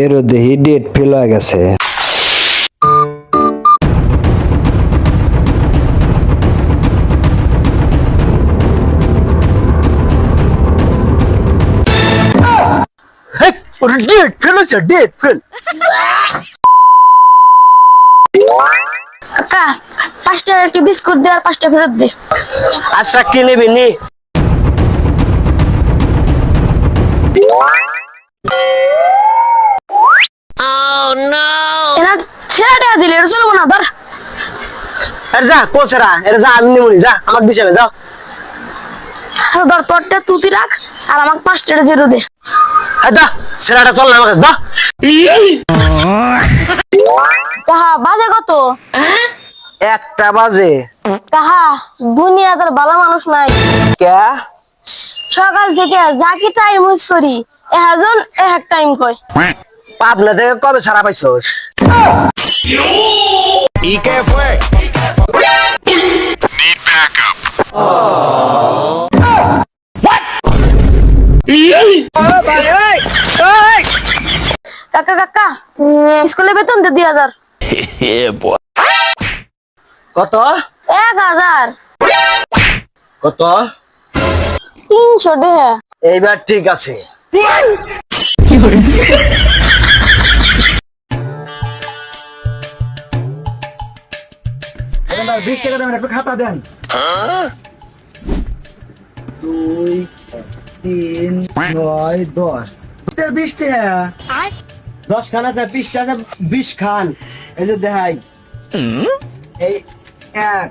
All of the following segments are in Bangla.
এরও দেহি ডেট ফেল হয়ে গেছে ওটা ডেট ফেলেছে ডেট ফেল কাকা পাঁচটা একটি বিস্কুট দে আর পাঁচটা ফেরত দে আচ্ছা কি নেবি নি এরা ছেলেটা দিলে এটা চলবো না ধর। আরে যা কোচরা এর যা আমি নেবনি যা আমার বিছানে যাও। ধর তোরটা তুতি রাখ আর আমাকে পাঁচটা জিরো দে। দা ছেলেটা চল না আমার কাছে দা কাহা বাজে কত? একটা বাজে। ভালো মানুষ নাই। কে সকাল থেকে যা কি টাইম ইউজ করি এহাজন এক টাইম কয়। পাবনা থেকে কবে ছাড়া পাইছস? কাকা কাকা স্কুলে বেতন দে দুই হাজার। কত? এক হাজার। কত? তিনশো দেহে। এইবার ঠিক আছে। বিশ টাকা দেবেন একটু খাতা দেন। দুই তিন নয় দশ। বিশ টাকা। দশ খান আছে বিশ টাকা বিশ খান। এই যে দেখাই। এই এক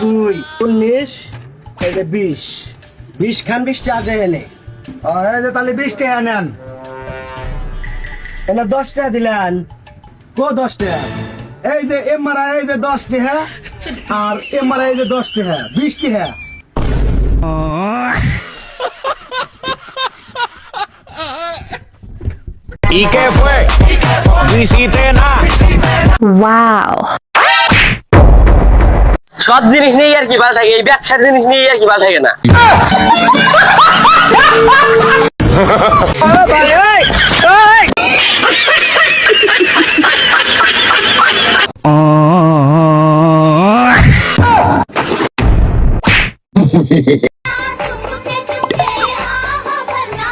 দুই উনিশ এই যে বিশ। বিশ খান বিশ টাকা এনে। ও, এই যে তাহলে বিশ টাকা নেন। এনে দশ টাকা দিলেন। কো দশ টাকা? এই যে এমআরআই এই যে দশ টাকা আর এমআরআই এই যে দশ টাকা বিশ টাকা ¿Y qué fue? No hiciste nada. সব জিনিস নিয়ে আর কি ভালো থাকে এই ব্যবসার জিনিস নিয়ে আর কি ভালো থাকে না।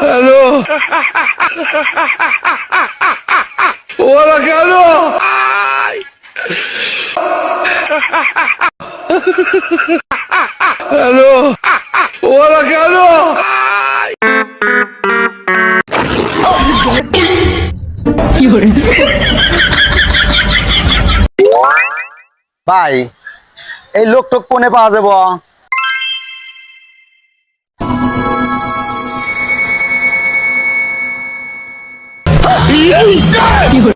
হ্যালো ওরা কেন? হ্যালো ওরা কেন? ভাই এই লোক টোক কোনে পাওয়া যাব? 李玉山